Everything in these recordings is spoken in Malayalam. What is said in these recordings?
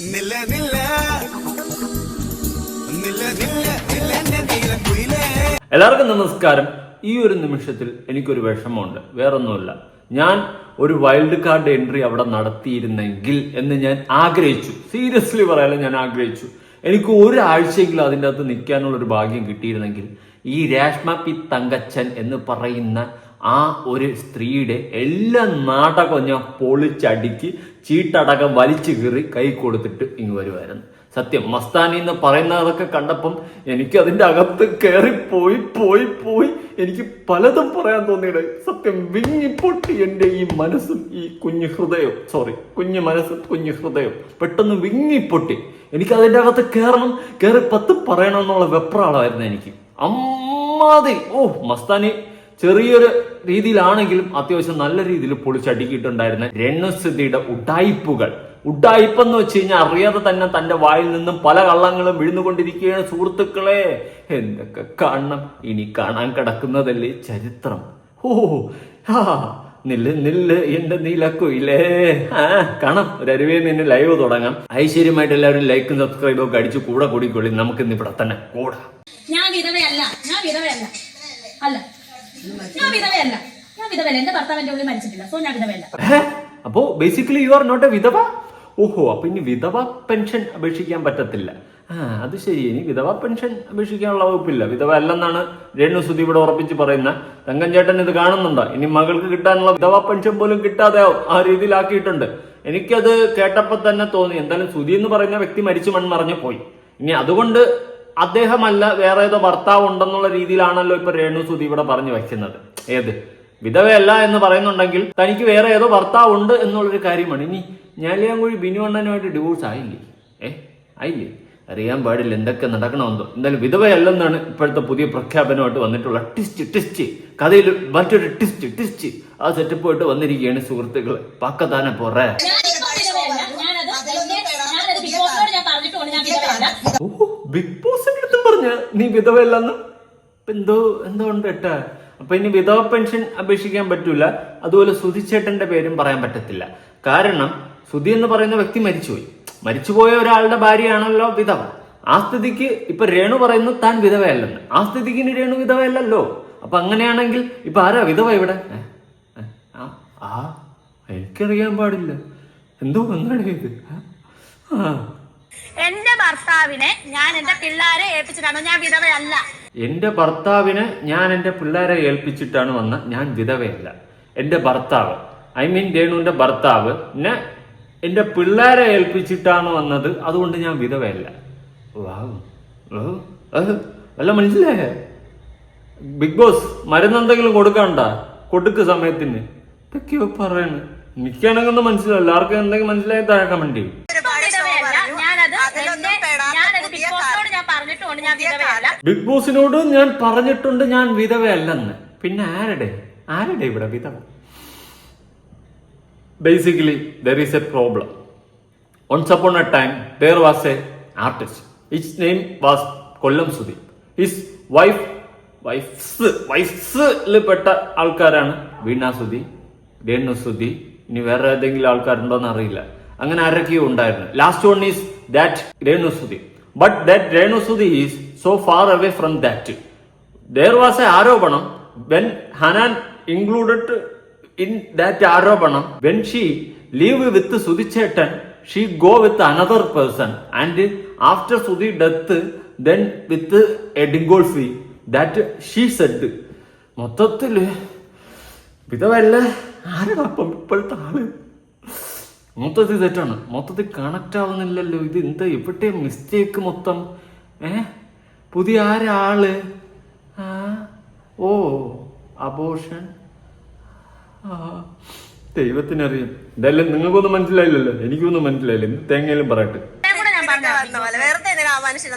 നീലക്കുയിലേ എല്ലാവർക്കും നമസ്കാരം. ഈ ഒരു നിമിഷത്തിൽ എനിക്കൊരു വിഷമമുണ്ട്. വേറൊന്നുമില്ല. ഞാൻ ഒരു വൈൽഡ് കാർഡ് എൻട്രി അവിടെ നടത്തിയിരുന്നെങ്കിൽ എന്ന് ഞാൻ ആഗ്രഹിച്ചു. സീരിയസ്ലി പറയാൻ ഞാൻ ആഗ്രഹിച്ചു. എനിക്ക് ഒരാഴ്ചയെങ്കിലും അതിന്റെ അകത്ത് നിൽക്കാനുള്ള ഒരു ഭാഗ്യം കിട്ടിയിരുന്നെങ്കിൽ ഈ രാഷ്മ പി തങ്കച്ചൻ എന്ന് പറയുന്ന ആ ഒരു സ്ത്രീയുടെ എല്ലാ നാടകവും ഞാൻ പൊളിച്ചടുക്കി ചീട്ടടക്കം വലിച്ചു കീറി കൈ കൊടുത്തിട്ട് ഇങ്ങ് വരുമായിരുന്നു സത്യം മസ്താനി എന്ന് പറയുന്നതൊക്കെ കണ്ടപ്പം എനിക്ക് അതിന്റെ അകത്ത് കയറി പോയി പോയി പോയി. എനിക്ക് പലതും പറയാൻ തോന്നിയിട സത്യം വിങ്ങിപ്പൊട്ടി എന്റെ ഈ മനസ്സും ഈ കുഞ്ഞു ഹൃദയവും. സോറി കുഞ്ഞു മനസ്സും കുഞ്ഞു ഹൃദയവും. പെട്ടെന്ന് വിങ്ങിപ്പൊട്ടി എനിക്ക് അതിന്റെ അകത്ത് കയറണം കയറി പത്ത് പറയണം എന്നുള്ള വെപ്രാളമായിരുന്നു എനിക്ക്. അമ്മാതി ഓ മസ്താനി ചെറിയൊരു രീതിയിലാണെങ്കിലും അത്യാവശ്യം നല്ല രീതിയിൽ പൊളിച്ചടുക്കിയിട്ടുണ്ടായിരുന്ന രണ്വസ്ഥിതിയുടെ ഉഡായിപ്പുകൾ ഉഡായിപ്പെന്ന് വെച്ച് കഴിഞ്ഞാൽ അറിയാതെ തന്നെ തന്റെ വായിൽ നിന്നും പല കള്ളങ്ങളും വിഴുന്നുകൊണ്ടിരിക്കുകയാണ് സുഹൃത്തുക്കളെ. എന്തൊക്കെ കാണണം? ഇനി കാണാൻ കിടക്കുന്നതല്ലേ ചരിത്രം. ഓ ഹാ നില്ല് നില്ല് എന്റെ നീലക്കുയില്ലേ കാണാം. ഒരു അരുവേ നിന്ന് ലൈവ് തുടങ്ങാം. ഐശ്വര്യമായിട്ട് എല്ലാവരും ലൈക്കും സബ്സ്ക്രൈബും ഒക്കെ അടിച്ച് കൂടെ കൂടിക്കൊള്ളി. നമുക്ക് ഇന്ന് ഇവിടെ തന്നെ കൂടാം. ഞാൻ വിധവയല്ല. ഞാൻ വിധവയല്ല. അല്ല. സോ അപ്പോ basically you are not a വിധവ? ഓഹോ അപ്പൊ ഇനി വിധവ പെൻഷൻ അപേക്ഷിക്കാൻ പറ്റത്തില്ല. ആ അത് ശരി. ഇനി വിധവ പെൻഷൻ അപേക്ഷിക്കാനുള്ള വകുപ്പില്ല. വിധവ അല്ലെന്നാണ് രേണു സുധി ഇവിടെ ഉറപ്പിച്ച് പറയുന്ന തങ്കം ചേട്ടൻ ഇത് കാണുന്നുണ്ടോ? ഇനി മകൾക്ക് കിട്ടാനുള്ള വിധവ പെൻഷൻ പോലും കിട്ടാതെ ആ രീതിയിലാക്കിയിട്ടുണ്ട്. എനിക്കത് കേട്ടപ്പോൾ തന്നെ തോന്നി. എന്തായാലും സുധി എന്ന് പറയുന്ന വ്യക്തി മരിച്ചു മൺമറഞ്ഞു പോയി. ഇനി അതുകൊണ്ട് അദ്ദേഹമല്ല വേറെ ഏതോ ഭർത്താവ് ഉണ്ടെന്നുള്ള രീതിയിലാണല്ലോ ഇപ്പൊ രേണു സുധി ഇവിടെ പറഞ്ഞു വെക്കുന്നത്. ഏത്? വിധവയല്ല എന്ന് പറയുന്നുണ്ടെങ്കിൽ തനിക്ക് വേറെ ഏതോ ഭർത്താവ് ഉണ്ട് എന്നുള്ളൊരു കാര്യമാണ്. ഇനി ഞാലിയാങ്കുഴി ബിനു അണ്ണനുമായിട്ട് ഡിവോഴ്സ് ആയില്ലേ? ഏ? ആയില്ലേ? അറിയാൻ പാടില്ല എന്തൊക്കെ നടക്കണമെന്നോ. എന്തായാലും വിധവയല്ലെന്നാണ് ഇപ്പോഴത്തെ പുതിയ പ്രഖ്യാപനമായിട്ട് വന്നിട്ടുള്ള ടിസ്റ്റ് ടിസ്റ്റ് കഥയിൽ മറ്റൊരു ടിസ്റ്റ് ടിസ്റ്റ് ആ സെറ്റപ്പായിട്ട് വന്നിരിക്കുകയാണ് സുഹൃത്തുക്കൾ പക്കത്താനെ പോറേ ബിഗ് ബോസിനോട് പറഞ്ഞ നീ വിധവയല്ലെന്ന്? എന്തോ എന്തോ ഉണ്ട് കേട്ടാ. അപ്പൊ ഇനി വിധവ പെൻഷൻ അപേക്ഷിക്കാൻ പറ്റൂല. അതുപോലെ സുധിച്ചേട്ടന്റെ പേരും പറയാൻ പറ്റത്തില്ല. കാരണം സുധി എന്ന് പറയുന്ന വ്യക്തി മരിച്ചുപോയി. മരിച്ചുപോയ ഒരാളുടെ ഭാര്യയാണല്ലോ വിധവ. ആ സ്ഥിതിക്ക് ഇപ്പൊ രേണു പറയുന്നു താൻ വിധവയല്ലെന്ന്. ആ സ്ഥിതിക്ക് ഇനി രേണു വിധവയല്ലല്ലോ. അപ്പൊ അങ്ങനെയാണെങ്കിൽ ഇപ്പൊ ആരാ വിധവ ഇവിടെ? ആ എനിക്കറിയാൻ പാടില്ല. എന്തോ അങ്ങനെ ഇത്. ആ. എന്റെ ഭർത്താവിനെ ഞാൻ എന്റെ പിള്ളേരെ ഏൽപ്പിച്ചിട്ടാണ്. ഞാൻ വിധവയല്ല. എന്റെ ഭർത്താവിനെ ഞാൻ എന്റെ പിള്ളേരെ ഏൽപ്പിച്ചിട്ടാണ് വന്ന ഞാൻ വിധവയല്ല. എന്റെ ഭർത്താവ് ഐ മീൻ രേണുവിന്റെ ഭർത്താവ് എന്നെ എന്റെ പിള്ളേരെ ഏൽപ്പിച്ചിട്ടാണ് വന്നത്. അതുകൊണ്ട് ഞാൻ വിധവയല്ല. വല്ല മനസ്സിലായേ? ബിഗ് ബോസ് മരുന്നെന്തെങ്കിലും കൊടുക്കണ്ട കൊടുക്ക് സമയത്തിന്. ഇതൊക്കെയോ പറയണ്. എനിക്കാണെന്നൊന്നും മനസ്സിലാവില്ല. ആർക്കും എന്തെങ്കിലും മനസ്സിലായി താഴെ കമന്റ് ചെയ്യും ഇപ്പൊ വിധവയല്ല ഞാനത് എന്റെ ഞാനത് ബിഗ് ബോസിനോട് ഞാൻ പറഞ്ഞിട്ടുണ്ട് ഞാൻ വിധവയല്ല. ബിഗ് ബോസിനോട് ഞാൻ പറഞ്ഞിട്ടുണ്ട് ഞാൻ വിധവയല്ലെന്ന്. പിന്നെ ആരുടെ? ആരുടെ ഇവിടെ വിധവ? Basically there is a problem once upon a time there was a artist his name was Kollam Sudeep his wife wife's വൈഫ്സിൽ പെട്ട ആൾക്കാരാണ് വീണ സുധി രേണു സുധി. ഇനി വേറെ ഏതെങ്കിലും ആൾക്കാരുണ്ടോ എന്ന് അറിയില്ല. അങ്ങനെ ആരൊക്കെയോ ഉണ്ടായിരുന്നു. Last one is that Renu Sudhi. But that Renusudi is so far away from that. there was a ആരോപണം when Hanan included in that ആരോപണം when she leave with സുധിച്ചേട്ടൻ she go with another person and after Sudhi death then with Edingolfi, that she said മൊത്തത്തിൽ വിധവല്ല ആരാണ് അപ്പം ഇപ്പോഴത്തെ ആൾ മൊത്തത്തിൽ തെറ്റാണ്. മൊത്തത്തിൽ കണക്ട് ആവുന്നില്ലല്ലോ. ഇത് എന്താ? എവിടെ മിസ്റ്റേക്ക് മൊത്തം? ഏ? പുതിയ ആരാൾ ഓ അബോഷൻ ദൈവത്തിനറിയാം. എന്തായാലും നിങ്ങൾക്കൊന്നും മനസ്സിലായില്ലല്ലോ. എനിക്കൊന്നും മനസ്സിലായില്ല. എന്ത് തേങ്ങയിലും പറയട്ടെ ഞാൻ കൂടെ ഞാൻ പറഞ്ഞു വന്ന പോലെ വെറുതെ എന്തിനാ ആ മനുഷ്യനെ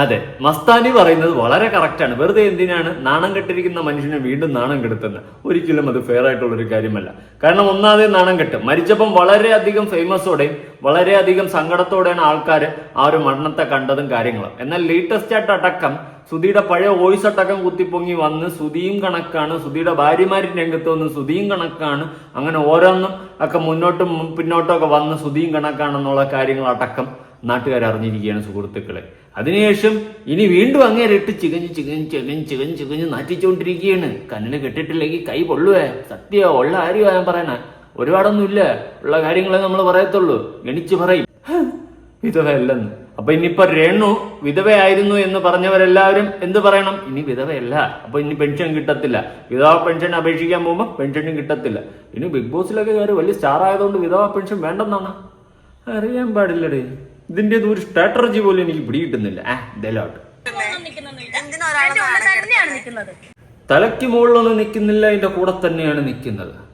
അതെ മസ്താനി പറയുന്നത് വളരെ കറക്റ്റ് ആണ്. വെറുതെ എന്തിനാണ് നാണം കെട്ടിരിക്കുന്ന മനുഷ്യനെ വീണ്ടും നാണം കെടുത്തുന്നത്? ഒരിക്കലും അത് ഫെയർ ആയിട്ടുള്ള ഒരു കാര്യമല്ല. കാരണം ഒന്നാമതേ നാണം കെട്ട്. മരിച്ചപ്പം വളരെയധികം ഫേമസോടെയും വളരെയധികം സങ്കടത്തോടെയാണ് ആൾക്കാർ ആ ഒരു മരണത്തെ കണ്ടതും കാര്യങ്ങളും. എന്നാൽ ലേറ്റസ്റ്റ് ആയിട്ട് അടക്കം സുധിയുടെ പഴയ വോയിസ് അടക്കം കുത്തിപ്പൊങ്ങി വന്ന് സുധിയും കണക്കാണ് സുധിയുടെ ഭാര്യമാരും രംഗത്ത് വന്ന് സുധിയും കണക്കാണ് അങ്ങനെ ഓരോന്നും ഒക്കെ മുന്നോട്ടും പിന്നോട്ടും ഒക്കെ വന്ന് സുധിയും കണക്കാണെന്നുള്ള കാര്യങ്ങൾ അടക്കം നാട്ടുകാർ അറിഞ്ഞിരിക്കുകയാണ് സുഹൃത്തുക്കളെ. അതിനുശേഷം ഇനി വീണ്ടും അങ്ങേരിട്ട് ചികഞ്ഞ് ചികഞ്ഞ് ചികഞ്ഞ് ചികഞ്ഞ് ചികഞ്ഞ് നാറ്റിച്ചുകൊണ്ടിരിക്കുകയാണ് കണ്ണിന് കെട്ടിട്ടില്ലെങ്കിൽ കൈ പൊള്ളുവേ. സത്യോ ഉള്ള കാര്യമാ ഞാൻ പറയണേ ഒരുപാടൊന്നുമില്ല? ഉള്ള കാര്യങ്ങളെ നമ്മൾ പറയത്തുള്ളൂ. ഗണിച്ച് പറയും. വിധവയല്ലെന്ന്. അപ്പൊ ഇനിയിപ്പോ രേണു വിധവയായിരുന്നു എന്ന് പറഞ്ഞവരെല്ലാവരും എന്ത് പറയണം? ഇനി വിധവയല്ല. അപ്പൊ ഇനി പെൻഷൻ കിട്ടത്തില്ല. വിധവ പെൻഷൻ അപേക്ഷിക്കാൻ പോകുമ്പോൾ പെൻഷനും കിട്ടത്തില്ല. ഇനി ബിഗ് ബോസിലൊക്കെ കയറി വലിയ സ്റ്റാർ ആയതുകൊണ്ട് വിധവ പെൻഷൻ വേണ്ടെന്നാണ്. അറിയാൻ പാടില്ലടേ. ഇതിന്റെ ഒരു സ്ട്രാറ്റജി പോലും എനിക്ക് പിടികിട്ടുന്നില്ല. ആ ഡെലോട്ട് തലയ്ക്ക് മുകളിലൊന്നും നിൽക്കുന്നില്ല അതിന്റെ കൂടെ തന്നെയാണ് നിൽക്കുന്നത്.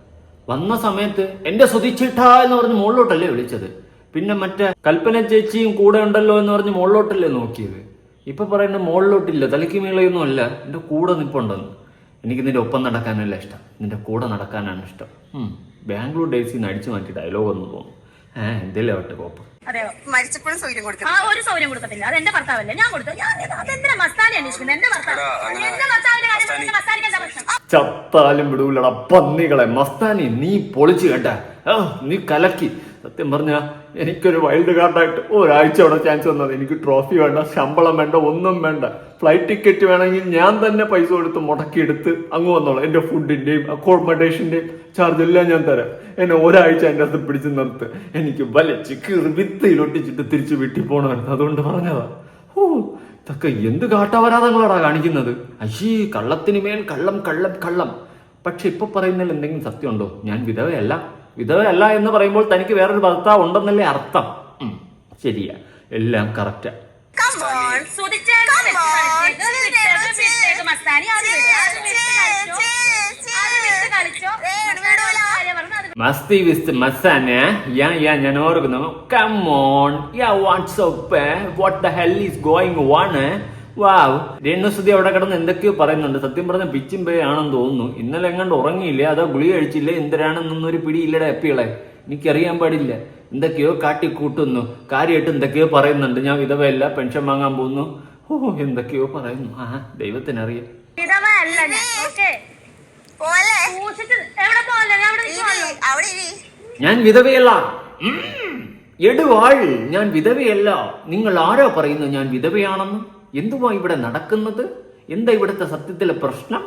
വന്ന സമയത്ത് എന്റെ സുതിച്ചിട്ട എന്ന് പറഞ്ഞ് മുകളിലോട്ടല്ലേ വിളിച്ചത്. പിന്നെ മറ്റേ കൽപ്പന ചേച്ചിയും കൂടെ ഉണ്ടല്ലോ എന്ന് പറഞ്ഞ് മുകളിലോട്ടല്ലേ നോക്കിയത്. ഇപ്പൊ പറയുന്നത് മുകളിലോട്ടില്ല തലയ്ക്ക് മേളയൊന്നും അല്ല എന്റെ കൂടെ നിപ്പുണ്ടെന്ന്. എനിക്ക് നിന്റെ ഒപ്പം നടക്കാനല്ല ഇഷ്ടം നിന്റെ കൂടെ നടക്കാനാണ് ഇഷ്ടം. ബാംഗ്ലൂർ ഡേയ്സിൽ നിന്ന് അടിച്ചു മാറ്റി ഡയലോഗ് ഒന്ന് തോന്നുന്നു കോപ്പം അതെയോ മരിച്ചപ്പോഴും സൗകര്യം കൊടുക്കും ആ ഒരു സൗകര്യം കൊടുക്കത്തില്ല. അത് എന്റെ ഭർത്താവല്ലേ? ഞാൻ കൊടുത്തു. ഞാൻ അതെന്താ മസ്താനി അന്വേഷിക്കുന്നത്? എന്റെ ഭർത്താവ്. എന്റെ ഭർത്താവിന്റെ കാര്യം പറഞ്ഞ് മസ്താനിക്ക് എന്താ പ്രശ്നം? ചത്താലും വിടൂലടാ പന്നികളെ. മസ്താനി നീ പൊളിച്ചു കേട്ടാ നീ കലക്കി. സത്യം പറഞ്ഞാൽ എനിക്കൊരു വൈൽഡ് കാർഡായിട്ട് ഒരാഴ്ച അവിടെ ചാൻസ് വന്നത്. എനിക്ക് ട്രോഫി വേണ്ട ശമ്പളം വേണ്ട ഒന്നും വേണ്ട. ഫ്ലൈറ്റ് ടിക്കറ്റ് വേണമെങ്കിൽ ഞാൻ തന്നെ പൈസ കൊടുത്ത് മുടക്കിയെടുത്ത് അങ്ങ് വന്നോളാം. എന്റെ ഫുഡിന്റെയും അക്കോമഡേഷന്റെയും ചാർജ് എല്ലാം ഞാൻ തരാം. എന്നെ ഒരാഴ്ച എന്റെ അടുത്ത് പിടിച്ച് നിർത്ത്. എനിക്ക് വലിച്ച് കീറി വിത്തയിലൊട്ടിച്ചിട്ട് തിരിച്ച് വീട്ടിൽ പോകണമായിരുന്നു അതുകൊണ്ട് പറഞ്ഞതാ. ഓ ഇതൊക്കെ എന്ത് കാട്ടാവരാതങ്ങളാടാ കാണിക്കുന്നത്? അയ്യേ കള്ളത്തിന് മേൽ കള്ളം കള്ളം കള്ളം. പക്ഷെ ഇപ്പൊ പറയുന്നതിൽ എന്തെങ്കിലും സത്യമുണ്ടോ? ഞാൻ വിധവയല്ല. വിധവയല്ല എന്ന് പറയുമ്പോൾ തനിക്ക് വേറൊരു ഭർത്താവ് ഉണ്ടെന്നല്ലേ അർത്ഥം. ശരിയാ. എല്ലാം കറക്റ്റാ മസ്തി വിസ്റ്റ് മസാനെ. യാ യാ ഞാൻ ഓർക്കുന്നു. Come yeah what's what the hell is going on wow. Renu Sudhi അവിടെ കിടന്ന് എന്തൊക്കെയോ പറയുന്നുണ്ട്. സത്യം പറഞ്ഞ പിച്ചും പേ ആണെന്ന് തോന്നുന്നു. ഇന്നലെ എങ്ങാണ്ട് ഉറങ്ങിയില്ല? അതോ ഗുളി കഴിച്ചില്ല? എന്തിനാണെന്നൊന്നൊരു ഒരു പിടിയില്ലടെ എപ്പികളെ. എനിക്കറിയാൻ പാടില്ല. എന്തൊക്കെയോ കാട്ടിക്കൂട്ടുന്നു. കാര്യമായിട്ട് എന്തൊക്കെയോ പറയുന്നുണ്ട്. ഞാൻ വിധവയല്ല പെൻഷൻ വാങ്ങാൻ പോകുന്നു. ഓ എന്തൊക്കെയോ പറയുന്നു. ആ ദൈവത്തിനറിയാം. ഞാൻ. വിധവയല്ല. എടുവാൾ. ഞാൻ വിധവയല്ല. നിങ്ങൾ ആരോ പറയുന്നു ഞാൻ വിധവയാണെന്ന്? എന്തുവാ ഇവിടെ നടക്കുന്നത്? എന്താ ഇവിടുത്തെ സത്യത്തിലെ പ്രശ്നം?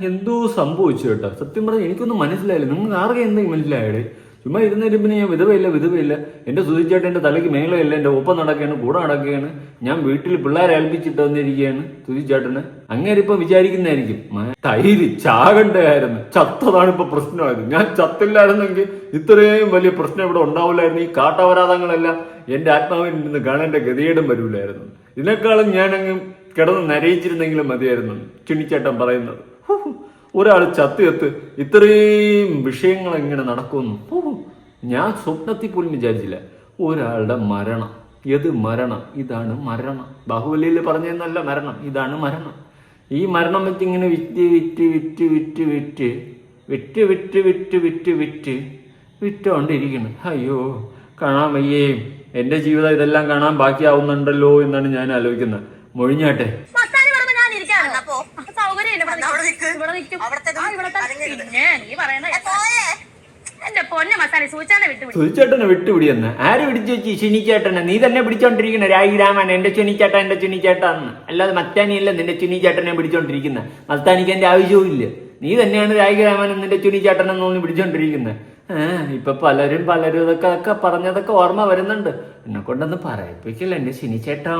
എന്തോ സംഭവിച്ചു കേട്ടോ. സത്യം പറഞ്ഞാൽ എനിക്കൊന്നും മനസ്സിലായില്ല. നിങ്ങൾക്ക് ആർക്കും എന്തെങ്കിലും മനസ്സിലായേ? ചുമ്മാ ഇരുന്നതിന് പിന്നെ ഞാൻ വിധവയില്ല വിധവയില്ല. എന്റെ സുധിച്ചേട്ടൻ എന്റെ തലയ്ക്ക് മേളയില്ല എന്റെ ഒപ്പം നടക്കുകയാണ് കൂടെ നടക്കുകയാണ്. ഞാൻ വീട്ടിൽ പിള്ളേരെ ഏൽപ്പിച്ചിട്ട് വന്നിരിക്കുകയാണ് സുധിച്ചേട്ടന്. അങ്ങനെ ഇപ്പൊ വിചാരിക്കുന്നതായിരിക്കും. തൈര് ചാകണ്ടായിരുന്നു ചത്തതാണ് ഇപ്പൊ പ്രശ്നമായത്. ഞാൻ ചത്തില്ലായിരുന്നെങ്കിൽ ഇത്രയും വലിയ പ്രശ്നം ഇവിടെ ഉണ്ടാവില്ലായിരുന്നു. ഈ കാട്ടവരാതങ്ങളെല്ലാം എന്റെ ആത്മാവിൽ നിന്ന് കാണേണ്ട ഗതികേടും വരില്ലായിരുന്നു. ഇതിനേക്കാളും ഞാൻ അങ്ങ് കിടന്ന് നരയിച്ചിരുന്നെങ്കിലും മതിയായിരുന്നു ചുണിച്ചേട്ടൻ പറയുന്നത്. ഒരാൾ ചത്തുകത്ത് ചത്ത് ഇത്രയും വിഷയങ്ങൾ എങ്ങനെ നടക്കുന്നു. ഞാൻ സ്വപ്നത്തിൽ പോലും വിചാരിച്ചില്ല. ഒരാളുടെ മരണം. ഏത് മരണം? ഇതാണ് മരണം. ബാഹുബലിയിൽ പറഞ്ഞതെന്നല്ല മരണം. ഇതാണ് മരണം. ഈ മരണം വെച്ച് ഇങ്ങനെ വിറ്റ് വിറ്റ് വിറ്റ് വിറ്റ് വിറ്റ് വിറ്റ് വിറ്റ് വിറ്റ് വിറ്റ് വിറ്റ് വിറ്റോണ്ടിരിക്കുന്നു. അയ്യോ കാണാൻ വയ്യേ. എന്റെ ജീവിതം ഇതെല്ലാം കാണാൻ ബാക്കിയാവുന്നുണ്ടല്ലോ എന്നാണ് ഞാൻ ആലോചിക്കുന്നത്. മൊഴിഞ്ഞാട്ടെ മസ്താനി പറയുമ്പോ ഞാൻ ഇരിക്കാണ് എന്നാ പോ. സൗകര്യമില്ല ഇവിടെ എന്നാ അവിടെ നിക്ക്. നിൽക്കും. പിന്നെ നീ പറയുന്ന ഏ, പോലെ എന്റെ പൊന്നെ മസ്താനി സൂചാനെ വിട്ടുപിടി. സുധിച്ചേട്ടനെ വിട്ടുപിടിയെന്ന് ആര് പിടിച്ചു വെച്ച് ശനിച്ചേട്ടനെ? നീ തന്നെ പിടിച്ചോണ്ടിരിക്കുന്ന രായി രാമൻ എന്റെ ചുനിച്ചേട്ടൻ എന്റെ ചുനിച്ചേട്ടാന്ന് അല്ലാതെ മത്താനിയല്ല നിന്റെ ചുനിച്ചേട്ടനെ പിടിച്ചോണ്ടിരിക്കുന്നത് മത്താനിക്ക് എന്റെ ആവശ്യവും ഇല്ല. നീ തന്നെയാണ് രായി രാമൻ നിന്റെ ചുനിച്ചേട്ടനെ തോന്നി പിടിച്ചോണ്ടിരിക്കുന്നത് ഏഹ് ഇപ്പൊ പലരും പലരും ഇതൊക്കെ ഒക്കെ പറഞ്ഞതൊക്കെ ഓർമ്മ വരുന്നുണ്ട്. എന്നെ കൊണ്ടൊന്ന് പറയിപ്പിക്കില്ല എന്റെ ശനിച്ചേട്ടോ?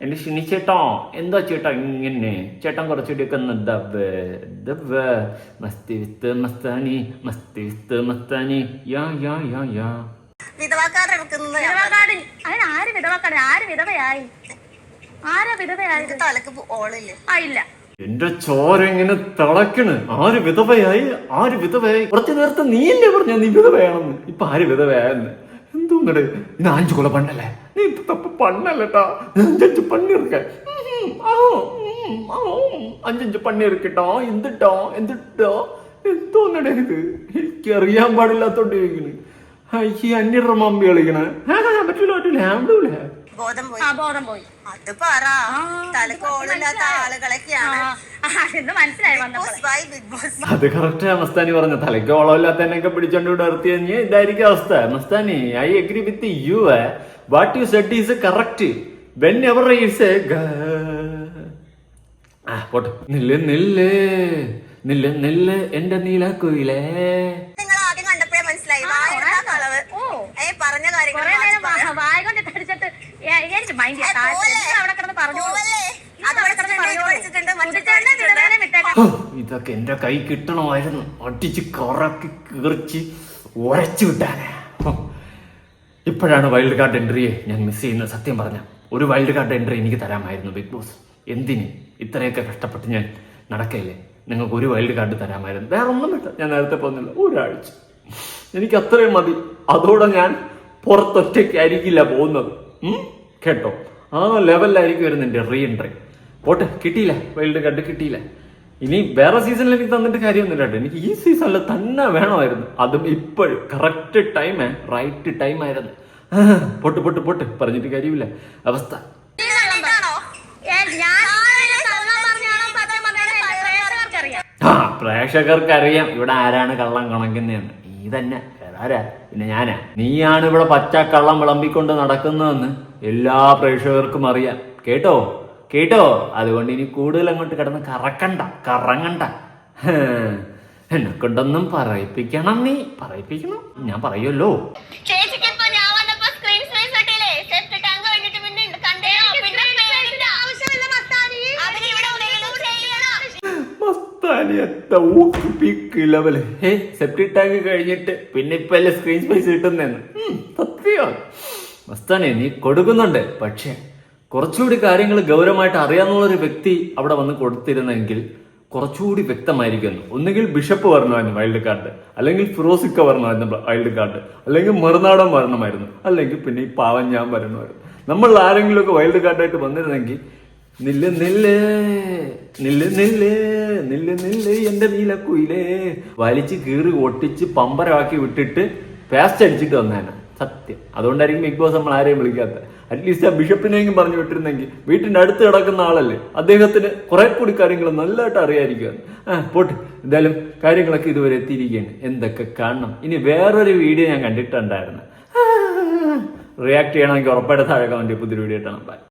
എന്റെ ചേട്ടോ എന്താ ചേട്ടാ ഇങ്ങനെ? ചേട്ടൻ കുറച്ചുകൂടിയൊക്കെ ഒന്ന് ദബ് ദബ് മസ്തി വിത്ത് മസ്താനി മസ്തി വിത്ത് മസ്താനി. യാ യാ യാ യാ. ആര് വിധവക്കാട് ആര് വിധവയായി? ആരാ വിധവയായത്? തലക്ക് ഓളില്ലേ? ആ ഇല്ല. എന്റെ ചോര ഇങ്ങനെ തിളക്കണ്. ആര് വിധവയായി? ആര് വിധവയായി? കുറച്ചു നേരത്തെ നീയല്ലേ പറഞ്ഞ നീ വിധവയാണെന്ന്. ഇപ്പൊ ആര് വിധവയായെന്ന്? എന്തോന്നിട്ട് ഇത് അഞ്ചു കൊല പണ്ണല്ലേ நீ இந்த தப்பு பண்ணலடா அஞ்சஞ்சு பண்ணிருக்க അഞ്ചഞ്ച് പണി എടുക്കട്ടോ എന്തിട്ടോ? എന്തിട്ടോ? എന്തോന്നടേ ഇത്? എനിക്കറിയാൻ പാടില്ലാത്തോണ്ട് ചോദിക്കണ്. ഈ അന്യരുടെ മമ്പി കളിക്കണ. പറ്റൂല പറ്റൂല. പോയി പോയി. അത് പറ. കറക്റ്റ് മസ്താനി പറഞ്ഞ തലയ്ക്ക് ഓളമില്ലാത്തതിനൊക്കെ പിടിച്ചോണ്ട് ഇവിടെ ഇറത്തി കഴിഞ്ഞ് ഇതായിരിക്കും അവസ്ഥ. Mastani I agree with you ah. What you said is correct whenever is ah പോട്ടെ. നില്ല് നില്ല്. നില്ല് നില്ല് എന്റെ നീലക്കുയിലേ പറഞ്ഞ കാര്യങ്ങൾ വായ കൊണ്ട് തടിച്ചിട്ട് എനിക്ക് മൈൻഡ്. അവിടെ കിടന്ന് ഇതൊക്കെ എന്റെ കൈ കിട്ടണമായിരുന്നു. അടിച്ച് കറക്കി കീറിച്ച് ഉരച്ചു വിട്ടാനെ. ഇപ്പോഴാണ് വൈൽഡ് കാർഡ് എൻട്രിയെ ഞാൻ മിസ് ചെയ്യുന്നത്. സത്യം പറഞ്ഞ ഒരു വൈൽഡ് കാർഡ് എൻട്രി എനിക്ക് തരാമായിരുന്നു ബിഗ് ബോസ് എന്തിന് ഇത്രയൊക്കെ കഷ്ടപ്പെട്ട് ഞാൻ നടക്കയില്ലേ നിങ്ങൾക്ക് ഒരു വൈൽഡ് കാർഡ് തരാമായിരുന്നു. വേറെ ഒന്നും വേണ്ട ഞാൻ നേരത്തെ പറഞ്ഞില്ല ഒരാഴ്ച. എനിക്ക് അത്രയും മതി. അതോടെ ഞാൻ പുറത്തൊറ്റയ്ക്കായിരിക്കില്ല പോകുന്നത്? കേട്ടോ? ആ ലെവലിലായിരിക്കും വരുന്നത് എന്റെ റീ എൻട്രി പോട്ടെ കിട്ടിയില്ല? വൈൽഡ് കാർഡ് കിട്ടിയില്ല? ഇനി വേറെ സീസണിൽ എനിക്ക് തന്നിട്ട് കാര്യമൊന്നുമില്ല കേട്ടോ. എനിക്ക് ഈ സീസണിൽ തന്നെ വേണമായിരുന്നു. അതും ഇപ്പോഴും കറക്റ്റ് ടൈം റൈറ്റ് ടൈം ആയിരുന്നു. പൊട്ട് പൊട്ട് പൊട്ട്. പറഞ്ഞിട്ട് കാര്യമില്ല. അവസ്ഥ. ആ പ്രേക്ഷകർക്ക് അറിയാം ഇവിടെ ആരാണ് കള്ളം കണക്കുന്നതെന്ന് നീ തന്നെ. ആരാ പിന്നെ ഞാനാ. നീയാണ് ഇവിടെ പച്ച കള്ളം വിളമ്പിക്കൊണ്ട് നടക്കുന്നതെന്ന് എല്ലാ പ്രേക്ഷകർക്കും അറിയാം. കേട്ടോ? കേട്ടോ? അതുകൊണ്ട് ഇനി കൂടുതൽ അങ്ങോട്ട് കിടന്ന് കറക്കണ്ട കറങ്ങണ്ട. എന്നെ കൊണ്ടൊന്നും പറയിപ്പിക്കണം നീ. പറയിപ്പിക്കണം? ഞാൻ പറയുമല്ലോ ലെവൽ ഹേ സെപ്റ്റി ടാങ്ക് കഴിഞ്ഞിട്ട് പിന്നെ ഇപ്പൊ അല്ലേ സ്ക്രീൻ സ്പേസ് കിട്ടുന്നെന്ന് സത്യം. മസ്താനെ നീ കൊടുക്കുന്നുണ്ട്. പക്ഷേ കുറച്ചുകൂടി കാര്യങ്ങൾ ഗൗരവമായിട്ട് അറിയാവുന്ന ഒരു വ്യക്തി അവിടെ വന്ന് കൊടുത്തിരുന്നെങ്കിൽ കുറച്ചുകൂടി വ്യക്തമായിരിക്കുന്നു ഒന്നുകിൽ ബിഷപ്പ് വരണമായിരുന്നു വൈൽഡ് കാർഡ് അല്ലെങ്കിൽ ഫിറോസിക്ക വരണമായിരുന്നു വൈൽഡ് കാർഡ് അല്ലെങ്കിൽ മറുനാടൻ വരണമായിരുന്നു അല്ലെങ്കിൽ പിന്നെ ഈ പാവം ഞാൻ വരണമായിരുന്നു. നമ്മൾ ആരെങ്കിലുമൊക്കെ വൈൽഡ് കാർഡായിട്ട് വന്നിരുന്നെങ്കിൽ നില്ല് നില്ല് നില്ല് നില്ല് നില്ല് നില്ല് എന്റെ നീലക്കുയിലേ വലിച്ച് കീറി ഒട്ടിച്ച് പമ്പരമാക്കി വിട്ടിട്ട് പേസ്റ്റ് അടിച്ചിട്ട് വന്നേനെ. സത്യം. അതുകൊണ്ടായിരിക്കും ബിഗ് ബോസ് നമ്മൾ ആരെയും വിളിക്കാത്തത്. അറ്റ്ലീസ്റ്റ് ആ ബിഷപ്പിനെങ്കിലും പറഞ്ഞു വിട്ടിരുന്നെങ്കിൽ വീട്ടിന്റെ അടുത്ത് കിടക്കുന്ന ആളല്ലേ? അദ്ദേഹത്തിന് കുറെ കൂടി കാര്യങ്ങൾ നല്ലതായിട്ട് അറിയായിരിക്കും ആ പോട്ട്. എന്തായാലും കാര്യങ്ങളൊക്കെ ഇതുവരെ എത്തിയിരിക്കുകയാണ്. എന്തൊക്കെ കാണണം? ഇനി വേറൊരു വീഡിയോ ഞാൻ കണ്ടിട്ടുണ്ടായിരുന്നു. റിയാക്ട് ചെയ്യണമെങ്കിൽ ഉറപ്പായിട്ട് താഴെ കാണേണ്ടി പുതിയൊരു വീഡിയോ ഇട്ടാണ്